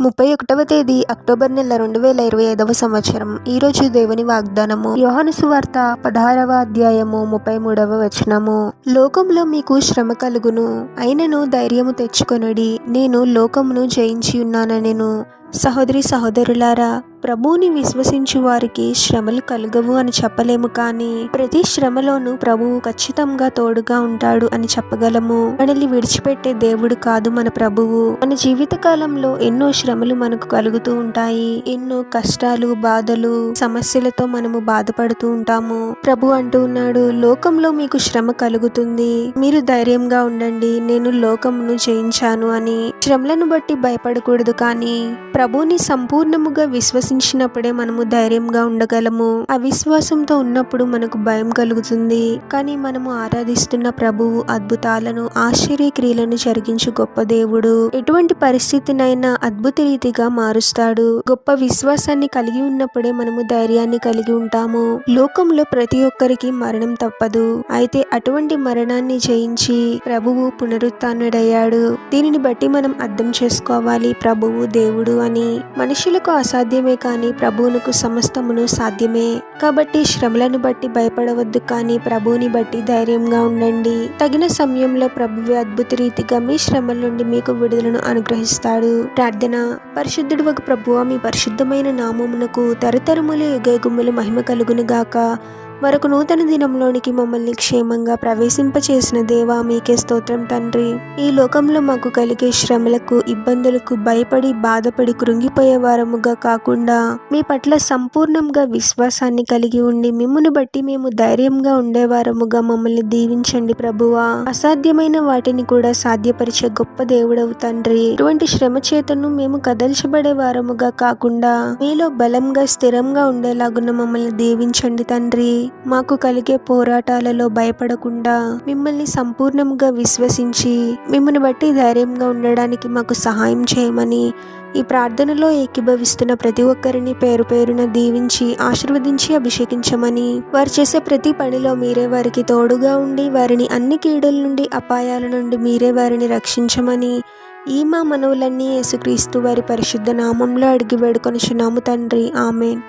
ముప్పై ఒకటవ తేదీ అక్టోబర్ నెల రెండు వేల ఇరవై ఐదవ సంవత్సరం. ఈరోజు దేవుని వాగ్దానము. యోహాను సువార్త పదహారవ అధ్యాయము ముప్పై మూడవ వచనము. లోకంలో మీకు శ్రమ కలుగును. అయినను ధైర్యము తెచ్చుకొనుడి. నేను లోకమును జయించి ఉన్నానెను సహోదరి సహోదరులారా ప్రభువుని విశ్వసించు వారికి శ్రమలు కలగవు అని చెప్పలేము కానీ ప్రతి శ్రమలోనూ ప్రభువు ఖచ్చితంగా తోడుగా ఉంటాడు అని చెప్పగలము. మనల్ని విడిచిపెట్టే దేవుడు కాదు మన ప్రభువు. మన జీవిత కాలంలో ఎన్నో శ్రమలు మనకు కలుగుతూ ఉంటాయి. ఎన్నో కష్టాలు బాధలు సమస్యలతో మనము బాధపడుతూ ఉంటాము. ప్రభు అంటూ ఉన్నాడు లోకంలో మీకు శ్రమ కలుగుతుంది. మీరు ధైర్యంగా ఉండండి. నేను లోకమును జయించాను అని. శ్రమలను బట్టి భయపడకూడదు కానీ ప్రభుని సంపూర్ణముగా విశ్వసి విశ్వసించినప్పుడే మనము ధైర్యంగా ఉండగలము. అవిశ్వాసంతో ఉన్నప్పుడు మనకు భయం కలుగుతుంది. కానీ మనము ఆరాధిస్తున్న ప్రభువు అద్భుతాలను ఆశ్చర్య క్రియలను జరిగించు గొప్ప దేవుడు. ఎటువంటి పరిస్థితినైనా అద్భుత రీతిగా మారుస్తాడు. గొప్ప విశ్వాసాన్ని కలిగి ఉన్నప్పుడే మనము ధైర్యాన్ని కలిగి ఉంటాము. లోకంలో ప్రతి ఒక్కరికి మరణం తప్పదు. అయితే అటువంటి మరణాన్ని జయించి ప్రభువు పునరుత్డయ్యాడు. దీనిని బట్టి మనం అర్థం చేసుకోవాలి ప్రభువు దేవుడు అని. మనుషులకు అసాధ్యమే కానీ ప్రభువునకు సమస్తమును సాధ్యమే. కాబట్టి శ్రమలను బట్టి భయపడవద్దు కానీ ప్రభువుని బట్టి ధైర్యంగా ఉండండి. తగిన సమయంలో ప్రభువే అద్భుత రీతిగా మీ శ్రమల నుండి మీకు విడుదలను అనుగ్రహిస్తాడు. ప్రార్థన. పరిశుద్ధుడు ఒక ప్రభువ మీ పరిశుద్ధమైన నామమునకు తరతరములు యుగయుగములు మహిమ కలుగును గాక మరొక నూతన దినంలోనికి మమ్మల్ని క్షేమంగా ప్రవేశింపచేసిన దేవా మీకే స్తోత్రం తండ్రి. ఈ లోకంలో మాకు కలిగే శ్రమలకు ఇబ్బందులకు భయపడి బాధపడి కృంగిపోయే వారముగా కాకుండా మీ పట్ల సంపూర్ణంగా విశ్వాసాన్ని కలిగి ఉండి మిమ్మును బట్టి మేము ధైర్యంగా ఉండేవారముగా మమ్మల్ని దీవించండి ప్రభువా. అసాధ్యమైన వాటిని కూడా సాధ్యపరిచే గొప్ప దేవుడవు తండ్రి. ఇటువంటి శ్రమ చేతను మేము కదల్చబడే వారముగా కాకుండా మీలో బలంగా స్థిరంగా ఉండేలాగున్న మమ్మల్ని దీవించండి తండ్రి. మాకు కలిగే పోరాటాలలో భయపడకుండా మిమ్మల్ని సంపూర్ణంగా విశ్వసించి మిమ్మల్ని బట్టి ధైర్యంగా ఉండడానికి మాకు సహాయం చేయమని ఈ ప్రార్థనలో ఏకీభవిస్తున్న ప్రతి ఒక్కరిని పేరు పేరున దీవించి ఆశీర్వదించి అభిషేకించమని వారు చేసే ప్రతి పనిలో మీరే వారికి తోడుగా ఉండి వారిని అన్ని కీడుల నుండి అపాయాల నుండి మీరే వారిని రక్షించమని ఈ మా మనవులన్నీ యేసుక్రీస్తు వారి పరిశుద్ధ నామంలో అడిగి వేడుకొనిచున్నాము తండ్రి. ఆమెన్.